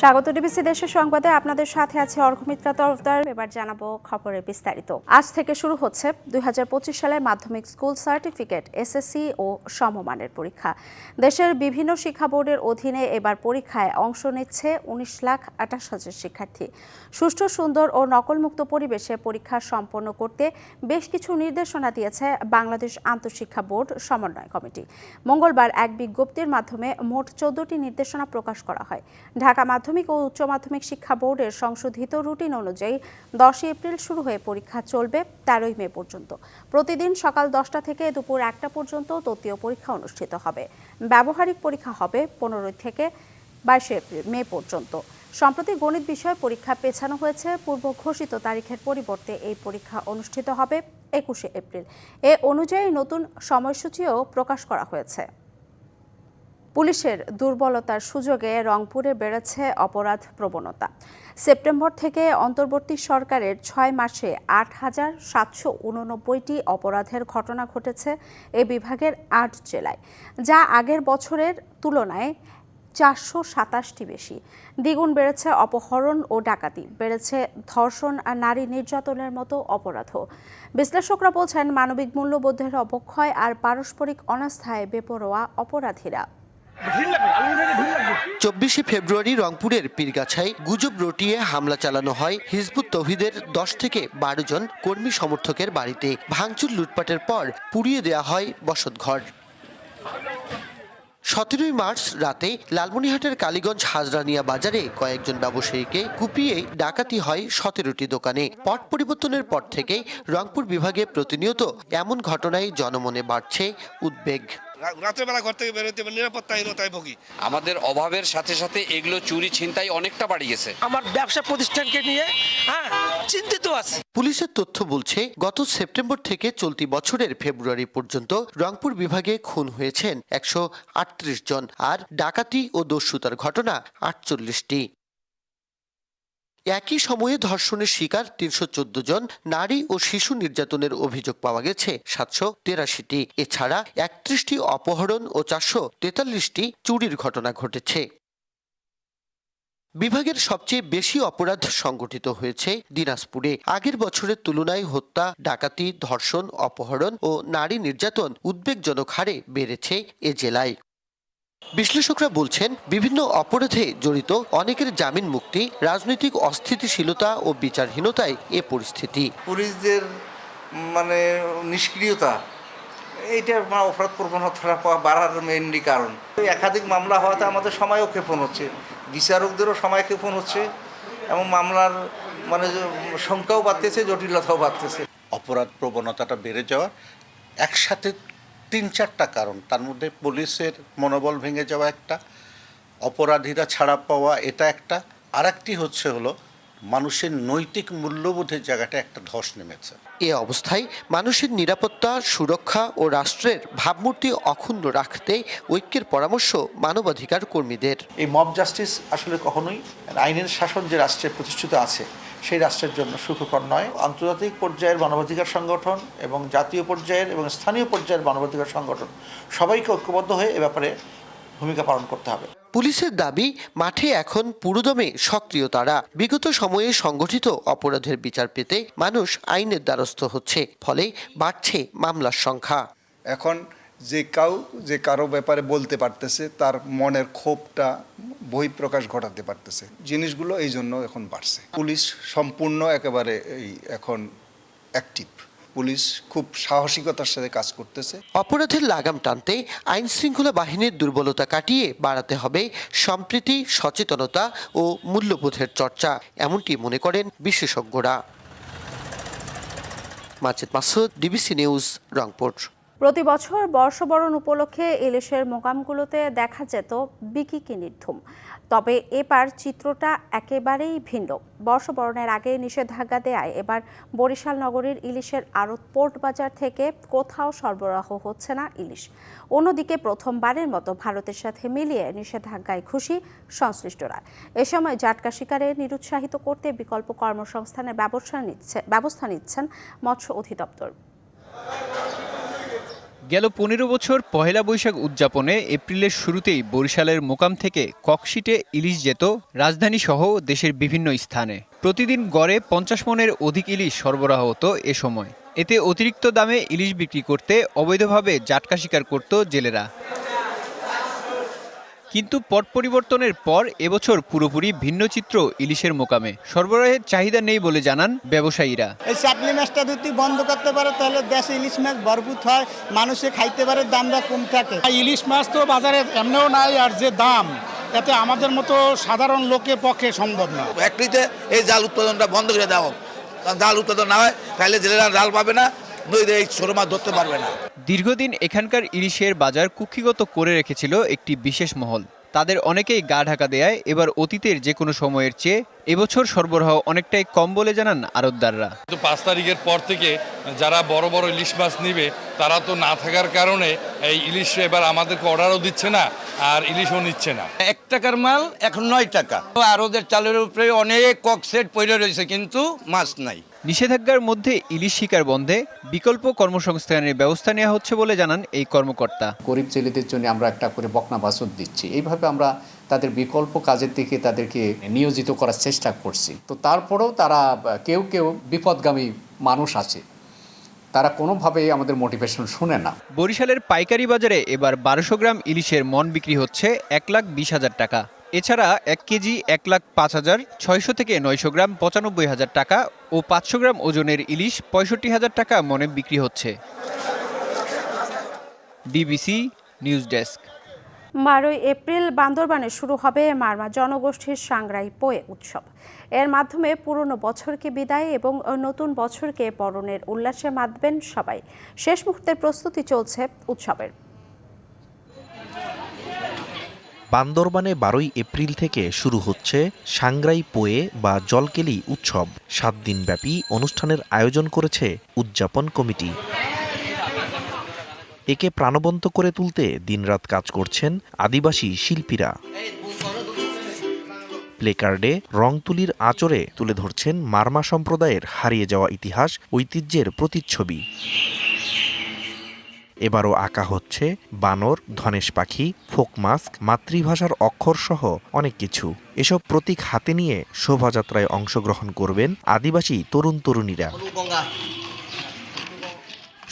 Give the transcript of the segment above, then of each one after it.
স্বাগত ডিবিসি দেশের সংবাদে। আপনাদের সাথে আছে অর্ঘমিত্রা তরফদার এবার জানাব খবরের বিস্তারিত। আজ থেকে শুরু হচ্ছে দুই সালের মাধ্যমিক স্কুল সার্টিফিকেট, এসএসসি ও সমমানের পরীক্ষা। দেশের বিভিন্ন শিক্ষা বোর্ডের অধীনে এবার পরীক্ষায় অংশ নিচ্ছে উনিশ লাখ আঠাশ হাজার শিক্ষার্থী। সুষ্ঠু, সুন্দর ও নকলমুক্ত পরিবেশে পরীক্ষা সম্পন্ন করতে বেশ কিছু নির্দেশনা দিয়েছে বাংলাদেশ আন্তঃশিক্ষা বোর্ড সমন্বয় কমিটি। মঙ্গলবার এক বিজ্ঞপ্তির মাধ্যমে মোট চোদ্দটি নির্দেশনা প্রকাশ করা হয়। ঢাকা মাধ্যমিক ও উচ্চ মাধ্যমিক শিক্ষা বোর্ডের সংশোধিত রুটিন অনুযায়ী দশই এপ্রিল শুরু হয়ে পরীক্ষা চলবে তেরোই মে পর্যন্ত। প্রতিদিন সকাল দশটা থেকে দুপুর একটা পর্যন্ত তৃতীয় পরীক্ষা অনুষ্ঠিত হবে। ব্যবহারিক পরীক্ষা হবে পনেরোই থেকে বাইশে এপ্রিল মে পর্যন্ত। সম্প্রতি গণিত বিষয়ে পরীক্ষা পেছানো হয়েছে। পূর্ব ঘোষিত তারিখের পরিবর্তে এই পরীক্ষা অনুষ্ঠিত হবে একুশে এপ্রিল। এ অনুযায়ী নতুন সময়সূচিও প্রকাশ করা হয়েছে। পুলিশের দুর্বলতার সুযোগে রংপুরে বেড়েছে অপরাধ প্রবণতা। সেপ্টেম্বর থেকে অন্তর্বর্তী সরকারের ছয় মাসে আট হাজার সাতশো উননব্বইটি অপরাধের ঘটনা ঘটেছে এ বিভাগের আট জেলায়, যা আগের বছরের তুলনায় চারশো সাতাশটি বেশি। দ্বিগুণ বেড়েছে অপহরণ ও ডাকাতি, বেড়েছে ধর্ষণ আর নারী নির্যাতনের মতো অপরাধও। বিশ্লেষকরা বলছেন, মানবিক মূল্যবোধের অবক্ষয় আর পারস্পরিক অনাস্থায় বেপরোয়া অপরাধীরা। চব্বিশে ফেব্রুয়ারি রংপুরের পীরগাছায় গুজব রটিয়ে হামলা চালানো হয় হিজবুত তহিদের দশ থেকে বারো জন কর্মী সমর্থকের বাড়িতে। ভাঙচুর লুটপাটের পর পুড়িয়ে দেওয়া হয় বসতঘর। সতেরোই মার্চ রাতে লালমনিহাটের কালীগঞ্জ হাজরানিয়া বাজারে কয়েকজন ব্যবসায়ীকে কুপিয়ে ডাকাতি হয় সতেরোটি দোকানে। পট পরিবর্তনের পর থেকে রংপুর বিভাগে প্রতিনিয়ত এমন ঘটনায় জনমনে বাড়ছে উদ্বেগ। রা- রাতের বেলা ঘর থেকে বেরোতে পারি নিরাপত্তাহীনতায় ভুগি। আমাদের অভাবের সাথে সাথে এগুলো চুরি ছিনতাই অনেকটা বাড়ি গেছে। আমার ব্যবসা প্রতিষ্ঠানকে নিয়ে হ্যাঁ চিন্তিত আছি। পুলিশের তথ্য বলছে গত সেপ্টেম্বর থেকে চলতি বছরের ফেব্রুয়ারি পর্যন্ত রংপুর বিভাগে খুন হয়েছেন একশো আটত্রিশ জন আর ডাকাতি ও দস্যুতার ঘটনা আটচল্লিশটি। একই সময়ে ধর্ষণের শিকার তিনশো চোদ্দ জন নারী ও শিশু নির্যাতনের অভিযোগ পাওয়া গেছে, সাতশো তেরাশিটি। এছাড়া একত্রিশটি অপহরণ ও চারশো তেতাল্লিশটি চুরির ঘটনা ঘটেছে। বিভাগের সবচেয়ে বেশি অপরাধ সংগঠিত হয়েছে দিনাজপুরে। আগের বছরের তুলনায় হত্যা, ডাকাতি, ধর্ষণ, অপহরণ ও নারী নির্যাতন উদ্বেগজনক হারে বেড়েছে এ জেলায়। বিশ্লেষকরা বলছেন বিভিন্ন অপরাধে জড়িত অনেকের জামিন মুক্তি রাজনৈতিক অস্থিতিশীলতা ও বিচারহীনতায় এ পরিস্থিতি। পুলিশদের মানে নিষ্ক্রিয়তা এইটা অপরাধ প্রবণতাটা পা- বাড়ার মেইনলি কারণ। একাধিক মামলা হওয়াতে আমাদের সময়ও ক্ষেপণ হচ্ছে বিচারকদেরও সময় ক্ষেপণ হচ্ছে এবং মামলার মানে সংখ্যাও বাড়তেছে জটিলতাও বাড়তেছে। অপরাধ প্রবণতাটা বেড়ে যাওয়ার একসাথে তিন চারটা কারণ। তার মধ্যে পুলিশের মনোবল ভেঙে যাওয়া একটা অপরাধীরা ছাড়া পাওয়া এটা একটা আর একটি হচ্ছে হলো মানুষের নৈতিক মূল্যবোধের জায়গাটা একটা ধস নেমেছে। এ অবস্থায় মানুষের নিরাপত্তা সুরক্ষা ও রাষ্ট্রের ভাবমূর্তি অক্ষুণ্ণ রাখতে ঐক্যের পরামর্শ মানবাধিকার কর্মীদের। এই মব জাস্টিস আসলে কখনোই আইনের শাসন যে রাষ্ট্রে প্রতিষ্ঠিত আছে সেই রাষ্ট্রের জন্য সুখকর নয়। আন্তর্জাতিক পর্যায়ের মানবাধিকার সংগঠন এবং জাতীয় পর্যায়ের এবং স্থানীয় পর্যায়ের মানবাধিকার সংগঠন সবাইকে ঐক্যবদ্ধ হয়ে এ ব্যাপারে ভূমিকা পালন করতে হবে। পুলিশের দাবি মাঠে এখন পুরোদমে সক্রিয় তারা। বিগত সময়ে সংগঠিত অপরাধের বিচার পেতে মানুষ আইনের দ্বারস্থ হচ্ছে ফলে বাড়ছে মামলার সংখ্যা। এখন যে কাউ, যে কারও ব্যাপারে বলতে পারতেছে, তার মনের ক্ষোভটা বহিঃপ্রকাশ ঘটাতে পারতেছে। জিনিসগুলো এই জন্য এখন বাড়ছে। পুলিশ সম্পূর্ণ একেবারে এই এখন অ্যাক্টিভ পুলিশ খুব সাহসিকতার সাথে কাজ করতেছে। অপরাধের লাগাম টানতে আইন শৃঙ্খলা বাহিনীর দুর্বলতা কাটিয়ে বাড়াতে হবে সম্প্রীতি, সচেতনতা ও মূল্যবোধের চর্চা, এমনটি মনে করেন বিশেষজ্ঞরা। Masud, DBC news, Rangpur. প্রতি বছর বর্ষবরণ উপলক্ষে ইলিশের মোকামগুলোতে দেখা যেত বিকিকিনির ধুম তবে এবার চিত্রটা একেবারেই ভিন্ন। বর্ষবরণের আগে নিষেধাজ্ঞা দেয়ায় এবার বরিশাল নগরীর ইলিশের আড়ত পোর্ট বাজার থেকে কোথাও সরবরাহ হচ্ছে না ইলিশ। অন্যদিকে প্রথমবারের মতো ভারতের সাথে মিলিয়ে নিষেধাজ্ঞায় খুশি সংশ্লিষ্টরা। এ সময় জাটকা শিকারে নিরুৎসাহিত করতে বিকল্প কর্মসংস্থানের ব্যবস্থা নিচ্ছে ব্যবস্থা নিচ্ছেন মৎস্য অধিদপ্তর। গেল পনেরো বছর পহেলা বৈশাখ উদযাপনে এপ্রিলের শুরুতেই বরিশালের মোকাম থেকে ককশিটে ইলিশ যেত রাজধানী সহ দেশের বিভিন্ন স্থানে। প্রতিদিন গড়ে পঞ্চাশ মনের অধিক ইলিশ সরবরাহ হতো এ সময়। এতে অতিরিক্ত দামে ইলিশ বিক্রি করতে অবৈধভাবে জাটকা শিকার করত জেলেরা। কিন্তু পট পরিবর্তনের পর এবছর পুরোপুরি ভিন্ন চিত্র ইলিশের মোকামে। সরবরাহের চাহিদা নেই বলে জানান ব্যবসায়ীরা। এই চাপলি মাছটা যদি বন্ধ করতে পারে তাহলে দেশে ইলিশ মাছ ভরপুর হয় মানুষে খাইতে পারে দামটা কম থাকে। ইলিশ মাছ তো বাজারে এমনিও নাই আর যে দাম এতে আমাদের মতো সাধারণ লোকের পক্ষে সম্ভব না। একটিতে এই জাল উৎপাদনটা বন্ধ করে দেওয়া হোক। কারণ জাল উৎপাদন না হয় তাহলে জেলেরা জাল পাবে না। নদীতে এই ছোট মাছ ধরতে পারবে না। দীর্ঘদিন এখানকার ইলিশের বাজার কুক্ষিগত করে রেখেছিল একটি বিশেষ মহল। তাদের অনেকেই গা ঢাকা দেয় এবার অতীতের যে কোনো সময়ের চেয়ে এবছর সরবরাহ অনেকটাই কম বলে জানান আরতদাররা। তো পাঁচ তারিখের পর থেকে যারা বড় বড় ইলিশ মাছ নিবে তারা তো না থাকার কারণে এই ইলিশ এবার আমাদেরকে অর্ডারও দিচ্ছে না আর ইলিশও নিচ্ছে না। এক টাকার মাল এখন নয় টাকা। আর ওদের চালের উপরে অনেক কক সেট পড়ে রয়েছে কিন্তু মাছ নাই। নিষেধাজ্ঞার মধ্যে ইলিশ শিকার বন্ধে বিকল্প কর্মসংস্থানের ব্যবস্থা নেওয়া হচ্ছে বলে জানান এই কর্মকর্তা। গরিব জেলেদের জন্য আমরা একটা করে বকনা বাসন দিচ্ছি। এইভাবে আমরা তাদের বিকল্প কাজের দিকে তাদেরকে নিয়োজিত করার চেষ্টা করছি। তো তারপরেও তারা কেউ কেউ বিপদগামী মানুষ আছে। তারা কোনোভাবেই আমাদের মোটিভেশন শুনে না। বরিশালের পাইকারি বাজারে এবার বারোশো গ্রাম ইলিশের মন বিক্রি হচ্ছে এক লাখ বিশ হাজার টাকা। এছাড়া এক কেজি এক লাখ পাঁচ হাজার ছয়শো থেকে নয়শো গ্রাম পঁচানব্বই হাজার টাকা ও পাঁচশো গ্রাম ওজনের ইলিশ পঁয়ষট্টি হাজার টাকা মনে বিক্রি হচ্ছে। DBC news desk. বারোই এপ্রিল বান্দরবানে শুরু হবে মারমা জনগোষ্ঠীর সাংরাই পোয়ে উৎসব। এর মাধ্যমে পুরনো বছরকে বিদায় এবং নতুন বছরকে বরণের উল্লাসে মাতবেন সবাই। শেষ মুহূর্তের প্রস্তুতি চলছে উৎসবের। বান্দরবানে বারোই এপ্রিল থেকে শুরু হচ্ছে সাংগ্রাই পোয়ে বা জলকেলি উৎসব। সাত দিনব্যাপী অনুষ্ঠানের আয়োজন করেছে উদযাপন কমিটি। একে প্রাণবন্ত করে তুলতে দিনরাত কাজ করছেন আদিবাসী শিল্পীরা। প্লেকার্ডে রং তুলির আচরে তুলে ধরছেন মারমা সম্প্রদায়ের হারিয়ে যাওয়া ইতিহাস, ঐতিহ্যের প্রতিচ্ছবি। এবারও আঁকা হচ্ছে বানর, ধনেশ পাখি, ফোক মাস্ক, মাতৃভাষার অক্ষর সহ অনেক কিছু। এসব প্রতীক হাতে নিয়ে শোভাযাত্রায় অংশগ্রহণ করবেন আদিবাসী তরুণ তরুণীরা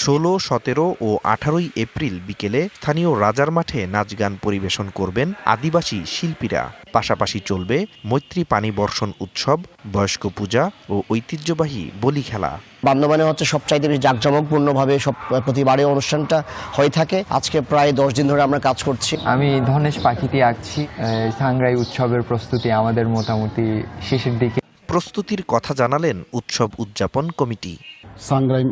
ষোলো সতেরো ও আঠারোই এপ্রিল বিকেলে স্থানীয় রাজার মাঠে নাচ গান পরিবেশন করবেন আদিবাসী শিল্পীরা। পাশাপাশি চলবে মৈত্রী পানি বর্ষণ উৎসব বয়স্ক পূজা ও ঐতিহ্যবাহী বলি খেলা। বান্দরবানে হচ্ছে সবচাইতে বেশি জাঁকজমকপূর্ণভাবে সব প্রতিবারে অনুষ্ঠানটা হয়ে থাকে। আজকে প্রায় দশ দিন ধরে আমরা কাজ করছি। আমি ধনেশ পাখিতে আঁকছি। সাংগ্রাই উৎসবের প্রস্তুতি আমাদের মোটামুটি শেষের দিকে। প্রস্তুতির কথা জানালেন উৎসব উদযাপন কমিটি। সাংগ্রাইম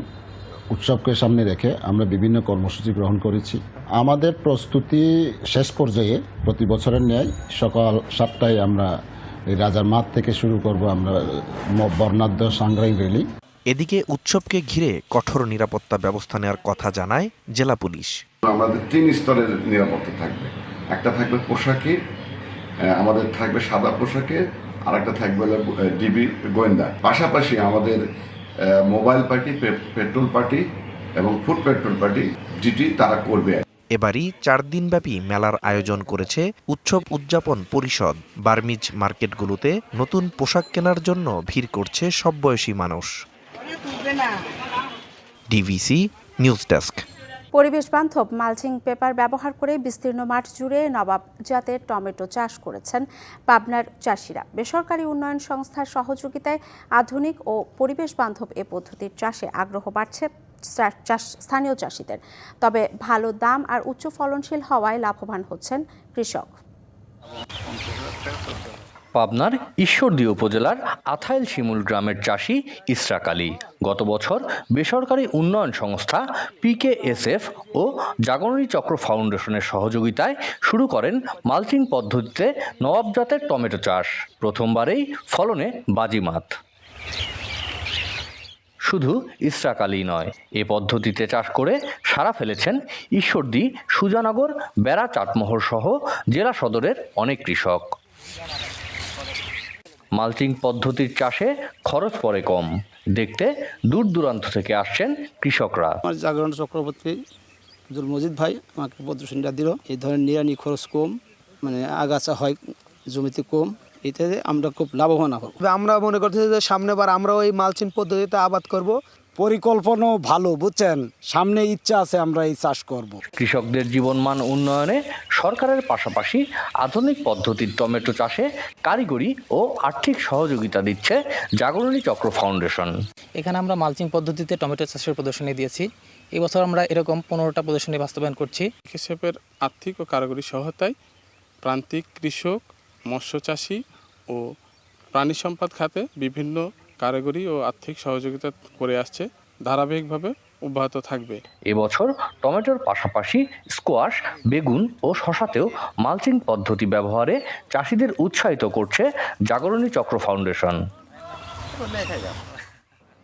উৎসবকে সামনে রেখে আমরা বিভিন্ন কর্মসূচি গ্রহণ করেছি। আমাদের প্রস্তুতি শেষ পর্যায়ে প্রতি বছরের ন্যায় সকাল সাতটায় আমরা এই রাজার মাঠ থেকে শুরু করব আমরা বর্ণাঢ্য সাংগ্রাইম র্যালি। এদিকে উৎসবকে ঘিরে কঠোর নিরাপত্তা ব্যবস্থা নেওয়ার কথা জানায় জেলা পুলিশ। আমাদের তিন স্তরের নিরাপত্তা থাকবে। একটা থাকবে পোশাকে আমাদের থাকবে সাদা পোশাকে আর একটা থাকবে ডিবি গোয়েন্দা। পাশাপাশি আমাদের মোবাইল পার্টি পেট্রোল পার্টি এবং ফুড পেট্রোল পার্টি যেটি তারা করবে। এবারই চার দিনব্যাপী মেলার আয়োজন করেছে উৎসব উদযাপন পরিষদ। বার্মিজ মার্কেটগুলোতে নতুন পোশাক কেনার জন্য ভিড় করছে সব বয়সী মানুষ ডিভিসি নিউজ ডেস্ক। পরিবেশ বান্ধব মালচিং পেপার ব্যবহার করে বিস্তীর্ণ মাঠ জুড়ে নবাব জাতের টমেটো চাষ করেছেন পাবনার চাষিরা। বেসরকারি উন্নয়ন সংস্থার সহযোগিতায় আধুনিক ও পরিবেশ বান্ধব এ পদ্ধতির চাষে আগ্রহ বাড়ছে চাষ- স্থানীয় চাষিদের। তবে ভালো দাম আর উচ্চ ফলনশীল হওয়ায় লাভবান হচ্ছেন কৃষক। পাবনার ঈশ্বরদী উপজেলার আথাইল শিমুল গ্রামের চাষি ইসরাক আলী। গত বছর বেসরকারি উন্নয়ন সংস্থা পিকেএসএফ ও জাগরণী চক্র ফাউন্ডেশনের সহযোগিতায় শুরু করেন মালচিং পদ্ধতিতে নবাব জাতের টমেটো চাষ। প্রথমবারেই ফলনে বাজিমাত শুধু ইসরাক আলী নয়, এ পদ্ধতিতে চাষ করে সারা ফেলেছেন ঈশ্বরদী, সুজানগর, বেড়া, চাটমোহর সহ জেলা সদরের অনেক কৃষক। মালচিং পদ্ধতির চাষে খরচ পড়ে কম। দেখতে দূর দূরান্ত থেকে আসছেন কৃষকরা। আমার জাগরণ চক্রবর্তী আব্দুল মজিদ ভাই আমাকে প্রদর্শনীটা দিল। এই ধরনের নিরানি খরচ কম মানে আগাছা হয় জমিতে কম এতে আমরা খুব লাভবান হব। আমরা মনে করতেছি যে সামনেবার আমরাও এই মালচিন পদ্ধতিতে আবাদ করব। পরিকল্পনাও ভালো বুঝছেন? সামনে ইচ্ছা আছে আমরা এই চাষ করব। কৃষকদের জীবনমান উন্নয়নে সরকারের পাশাপাশি আধুনিক পদ্ধতির টমেটো চাষে কারিগরি ও আর্থিক সহযোগিতা দিচ্ছে জাগরণী চক্র ফাউন্ডেশন। এখানে আমরা মালচিং পদ্ধতিতে টমেটো চাষের প্রদর্শনী দিয়েছি। এবছর আমরা এরকম পনেরোটা প্রদর্শনী বাস্তবায়ন করছি। কৃষকের আর্থিক ও কারিগরি সহায়তায় প্রান্তিক কৃষক মৎস্য চাষি ও প্রাণী সম্পদ খাতে বিভিন্ন কারিগরি ও আর্থিক সহযোগিতা করে আসছে। ধারাবাহিকভাবে অব্যাহত থাকবে। এবছর টমেটোর পাশাপাশি স্কোয়াশ, বেগুন ও শশাতেও মালচিং পদ্ধতি ব্যবহারে চাষিদের উৎসাহিত করছে Jagorani Chakra foundation.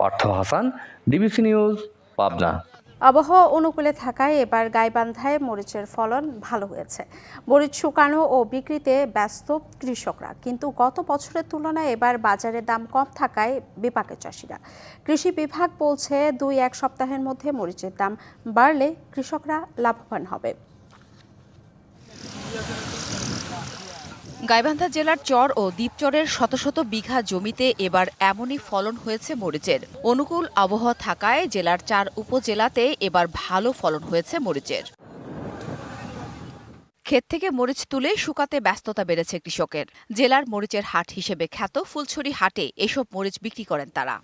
Partha Hasan, DBC news, Pabna. আবহাওয়া অনুকূলে থাকায় এবার গাইবান্ধায় মরিচের ফলন ভালো হয়েছে। মরিচ শুকানো ও বিক্রিতে ব্যস্ত কৃষকরা। কিন্তু গত বছরের তুলনায় এবার বাজারে দাম কম থাকায় বিপাকে চাষিরা। কৃষি বিভাগ বলছে দুই এক সপ্তাহের মধ্যে মরিচের দাম বাড়লে কৃষকরা লাভবান হবে। গাইবান্ধা জেলার চর ও দ্বীপচরের শত শত বিঘা জমিতে এবার এমনই ফলন হয়েছে মরিচের। অনুকূল আবহাওয়া থাকায় জেলার চার উপজেলাতে এবার ভালো ফলন হয়েছে মরিচের। ক্ষেত থেকে মরিচ তুলে শুকাতে ব্যস্ততা বেড়েছে কৃষকের। জেলার মরিচের হাট হিসেবে খ্যাত ফুলছড়ি হাটে এসব মরিচ বিক্রি করেন তারা।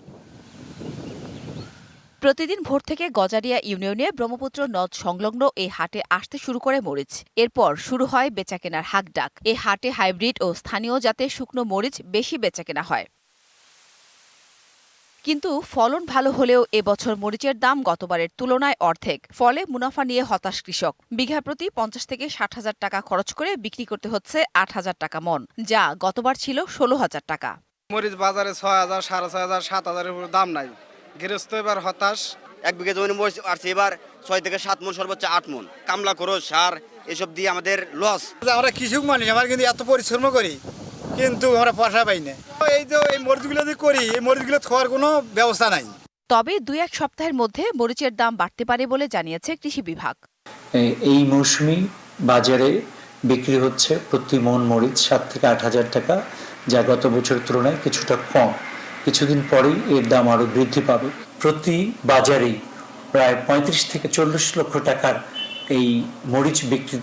প্রতিদিন ভোর থেকে গজারিয়া ইউনিয়নে ব্রহ্মপুত্র নদ সংলগ্ন এই হাটে আসতে শুরু করে মরিচ। এরপর শুরু হয় বেচাকেনার হাকডাক। এই হাটে হাইব্রিড ও স্থানীয় জাতের শুকনো মরিচ বেশি বেচাকেনা হয়। কিন্তু ফলন ভালো হলেও এবছর মরিচের দাম গতবারের তুলনায় অর্ধেক। ফলে মুনাফা নিয়ে হতাশ কৃষক। বিঘা প্রতি পঞ্চাশ থেকে ষাট হাজার টাকা খরচ করে বিক্রি করতে হচ্ছে আট হাজার টাকা মন, যা গতবার ছিল ষোলো হাজার টাকা। মরিচ বাজারে ছয় হাজার, সাড়ে ছয় হাজার, সাত হাজারের দাম নাই। গৃহস্থ এবার হতাশ। এক বিঘা জমি আসছে এবার ছয় থেকে সাত মন সর্বোচ্চ আট মন। কামলা খরচ সার এসব দিয়ে আমাদের লস আমরা কৃষক মানুষ আমরা কিন্তু এত পরিশ্রম করি কিন্তু আমরা পয়সা পাই না। এই যে এই মরিচগুলো যে করি এই মরিচগুলো খাওয়ার কোনো ব্যবস্থা নাই। তবে দুই এক সপ্তাহের মধ্যে মরিচের দাম বাড়তে পারে বলে জানিয়েছে কৃষি বিভাগ। এই মৌসুমি বাজারে বিক্রি হচ্ছে প্রতি মন মরিচ সাত থেকে আট হাজার টাকা যা গত বছরের তুলনায় কিছুটা কম। কিছুদিন পরেই এর দাম আরও বৃদ্ধি পাবে। প্রতি বাজারেই প্রায় পঁয়ত্রিশ থেকে চল্লিশ লক্ষ টাকার এই মরিচ বিক্রির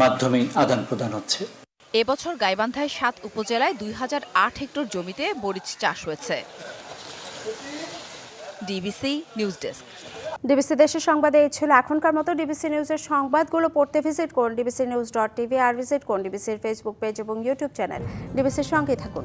মাধ্যমে আদান প্রদান হচ্ছে। এবছর গাইবান্ধায় সাত উপজেলায় দুই হাজার আট হেক্টর জমিতে মরিচ চাষ হয়েছে। DBC news desk. ডিবিসি দেশের সংবাদে এই ছিল এখনকার মতো। ডিবিসি নিউজের সংবাদগুলো পড়তে ভিজিট করুন ডিবিসি নিউজ ডট টিভি আর ভিজিট করুন ডিবিসির ফেসবুক পেজ এবং ইউটিউব চ্যানেল। ডিবিসির সঙ্গেই থাকুন।